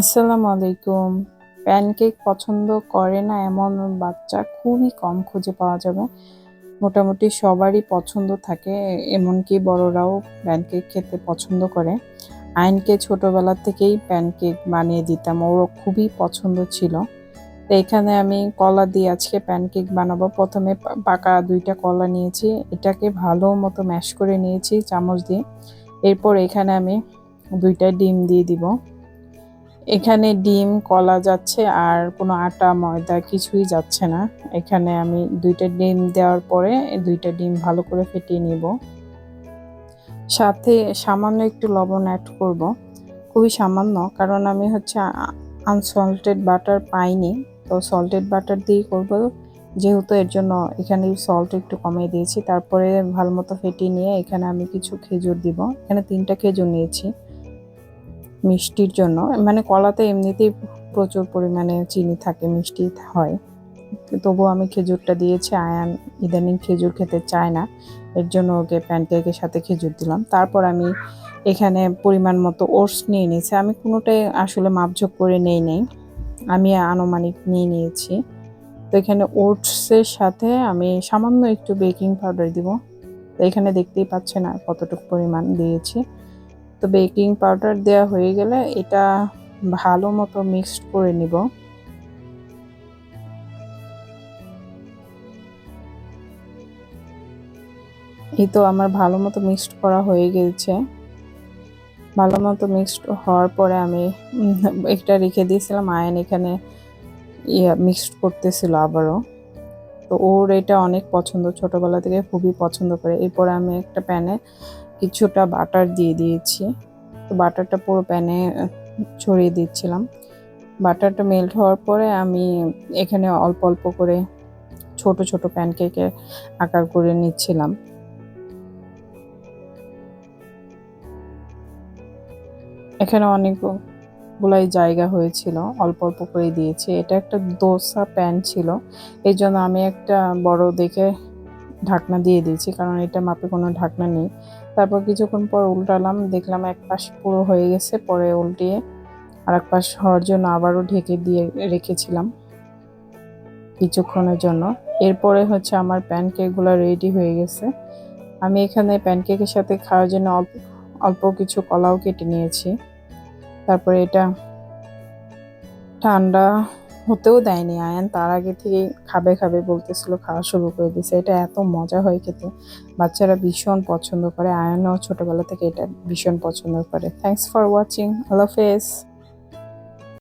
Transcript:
আসসালামু আলাইকুম। প্যানকেক পছন্দ করে না এমন বাচ্চা খুবই কম খুঁজে পাওয়া যাবে। মোটামুটি সবারই পছন্দ থাকে, এমনকি বড়রাও প্যানকেক খেতে পছন্দ করে। আইনকে ছোটবেলা থেকেই প্যানকেক বানিয়ে দিতাম ওর খুবই পছন্দ ছিল। তো এখানে আমি কলা দিয়ে আজকে প্যানকেক বানাবো। প্রথমে পাকা দুইটা কলা নিয়েছি, এটাকে ভালো মতো ম্যাশ করে নিয়েছি চামচ দিয়ে। এরপর এখানে আমি দুইটা ডিম দিয়ে দিব। এখানে ডিম, কলা যাচ্ছে আর কোনো আটা, ময়দা কিছুই যাচ্ছে না। এখানে আমি দুইটা ডিম দেওয়ার পরে দুইটা ডিম ভালো করে ফেটিয়ে নিব। সাথে সামান্য একটু লবণ অ্যাড করব। খুবই সামান্য, কারণ আমি হচ্ছে আনসল্টেড বাটার পাইনি। তো সল্টেড বাটার দিয়েই করব, যেহেতু এর জন্য এখানে সল্ট একটু কমিয়ে দিয়েছি। তারপরে ভালো মতো ফেটিয়ে নিয়ে এখানে আমি কিছু খেজুর দিব। এখানে তিনটা খেজুর নিয়েছি। মিষ্টির জন্য। মানে কলাতে এমনিতেই প্রচুর পরিমাণে চিনি থাকে, মিষ্টি হয়। তবুও আমি খেজুরটা দিয়েছি, আয়ান ইদানিং খেজুর খেতে চায় না। এর জন্য ওকে প্যানকেকের সাথে খেজুর দিলাম। তারপর আমি এখানে পরিমাণ মতো ওটস নিয়ে নিয়েছি। আমি কোনোটাই আসলে মাপঝোপ করে নেই নেই। আমি আনুমানিক নিয়ে নিয়েছি। তো এখানে ওটসের সাথে আমি সামান্য একটু বেকিং পাউডার দিব। তো এখানে দেখতেই পাচ্ছেন আর কতটুকু পরিমাণ দিয়েছি। তো বেকিং পাউডার দেওয়া হয়ে গেলে এটা ভালো মতো মিক্সড করে নিব। এই তো আমার ভালো মতো মিক্সড করা হয়ে গেছে। ভালো মতো মিক্সড হওয়ার পরে আমি একটা রেখে দিয়েছিলাম, আয়ন এখানে ইয়ে মিক্সড করতেছিল আবারও। তো ওর এটা অনেক পছন্দ, ছোটবেলা থেকে খুবই পছন্দ করে। এরপরে আমি একটা প্যানে কিছুটা বাটার দিয়ে দিয়েছি। তো বাটারটা পুরো প্যানে ছড়িয়ে দিচ্ছিলাম। বাটারটা মেল্ট হওয়ার পরে আমি এখানে অল্প অল্প করে ছোট ছোট প্যানকেকের আকার করে নিচ্ছিলাম। এখানে অনেকগুলাই জায়গা হয়েছিল, অল্প অল্প করে দিয়েছি। এটা একটা দোসা প্যান ছিল। এই জন্য আমি একটা বড় দেখে ঢাকনা দিয়ে দিয়েছি, কারণ এটা মাপে কোনো ঢাকনা নেই। তারপর কিছুক্ষণ পর উল্টালাম, দেখলাম এক পাশ পুরো হয়ে গেছে পরে উল্টিয়ে আর এক পাশ হওয়ার জন্য আবারও ঢেকে দিয়ে রেখেছিলাম কিছুক্ষণের জন্য। এরপরে হচ্ছে আমার প্যানকেকগুলো রেডি হয়ে গেছে। আমি এখানে প্যানকেকের সাথে খাওয়ার জন্য অল্প অল্প কিছু কলাও কেটে নিয়েছি। তারপরে এটা ঠান্ডা হতেও দেয়নি আয়ান। তার আগে থেকেই খাবে খাবে বলতেছিল, খাওয়া শুরু করে দিয়েছে এটা এত মজা হয় খেতে। বাচ্চারা ভীষণ পছন্দ করে। আয়ানও ছোটবেলা থেকে এটা ভীষণ পছন্দ করে। থ্যাংকস ফর ওয়াচিং আল্লাহ হাফেজ